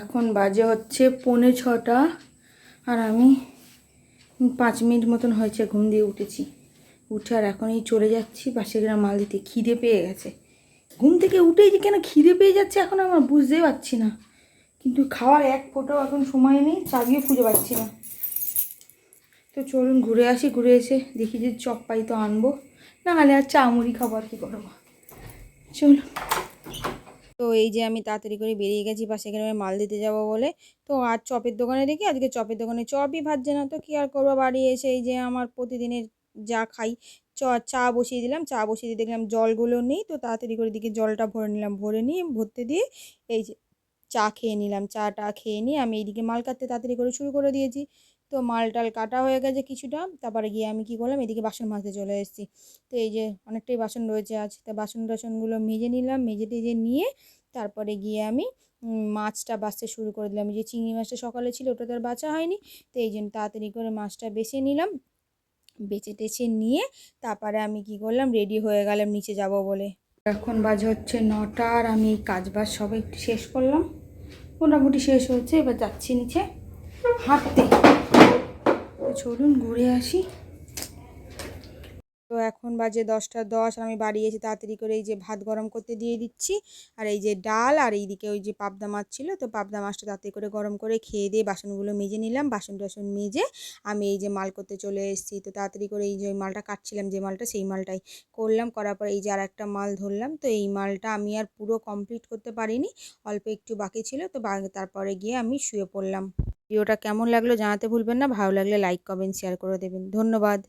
এখন বাজে হচ্ছে পৌনে ছটা আর আমি পাঁচ মিনিট মতন হয়েছে ঘুম দিয়ে উঠেছি। উঠে আর এখনই চলে যাচ্ছি পাশে গ্রাম মাল দিতে খিদে পেয়ে গেছে। ঘুম থেকে উঠেই যে কেন খিদে পেয়ে যাচ্ছে এখন আমার বুঝতেই পারছি না। কিন্তু খাওয়ার এক ফোটাও এখন সময় নেই, চাবিও খুঁজে পাচ্ছি না। তো চলুন ঘুরে আসি, ঘুরে এসে দেখি যে চপ পাই তো আনব। না হলে আর চা মুড়ি খাবার কী করব। চলুন। তো এই যে আমি তাড়াতাড়ি করে বেরিয়ে গেছি পাশে গ্রামে মাল দিতে যাব বলে। তো আর চপের দোকানে দেখি, আজকে চপের দোকানে চপই ভাজছে না তো, কি আর করব? বাড়ি এসে এই যে আমার প্রতিদিনের যা খাই, চ, চা বসিয়ে দিলাম, চা বসিয়ে দিয়ে দেখলাম জলগুলো নেই, তো তাড়াতাড়ি করে দিকে জলটা ভরে নিলাম, ভরে নিয়ে ভরতে দিয়ে এই যে চা খেয়ে নিলাম চাটা খেয়ে নিয়ে আমি এইদিকে মাল কাটতে তাড়াতাড়ি করে শুরু করে দিয়েছি। তো মাল টাল কাটা হয়ে গেছে কিছুটা, তারপরে গিয়ে আমি কী করলাম, এদিকে বাসন মাজতে চলে এসেছি। তো এই যে অনেকটাই বাসন রয়েছে আজ, তো বাসন টাসনগুলো মেজে নিলাম, মেজে টেজে নিয়ে তারপরে গিয়ে আমি মাছটা বাছতে শুরু করে দিলাম। যে চিংড়ি মাছটা সকালে ছিল, ওটা তো আর বাছা হয়নি, তো এই জন্য তাড়াতাড়ি করে মাছটা বেছে নিলাম। বেছে টেছে নিয়ে তারপরে আমি কি করলাম রেডি হয়ে গেলাম, নিচে যাব বলে। এখন বাজে হচ্ছে নটা, আর আমি কাজ বাজ সব একটু শেষ করলাম। মোটামুটি শেষ হচ্ছে, এবার যাচ্ছি নিচে হাঁটতে। চলুন ঘুরে আসি। তো এখন বাজে দশটা দশ, আমি বাড়ি এসে তাড়াতাড়ি করে এই যে ভাত গরম করতে দিয়ে দিচ্ছি। আর এই যে ডাল, আর এইদিকে ওই যে পাবদা মাছ ছিল, তো পাবদা মাছটা তাড়াতাড়ি করে গরম করে খেয়ে দিয়ে বাসনগুলো মেজে নিলাম। বাসন টাসন মেজে আমি এই যে মাল করতে চলে এসেছি। তো তাড়াতাড়ি করে এই যে ওই মালটা কাটছিলাম, যে মালটা সেই মালটাই করলাম। করার পর এই যে আর একটা মাল ধরলাম। তো এই মালটা আমি আর পুরো কমপ্লিট করতে পারিনি, অল্প একটু বাকি ছিল। তো তারপরে গিয়ে আমি শুয়ে পড়লাম। ভিডিওটা কেমন লাগল জানাতে ভুলবেন না। ভালো লাগলে লাইক কমেন্ট শেয়ার করে দেবেন। ধন্যবাদ।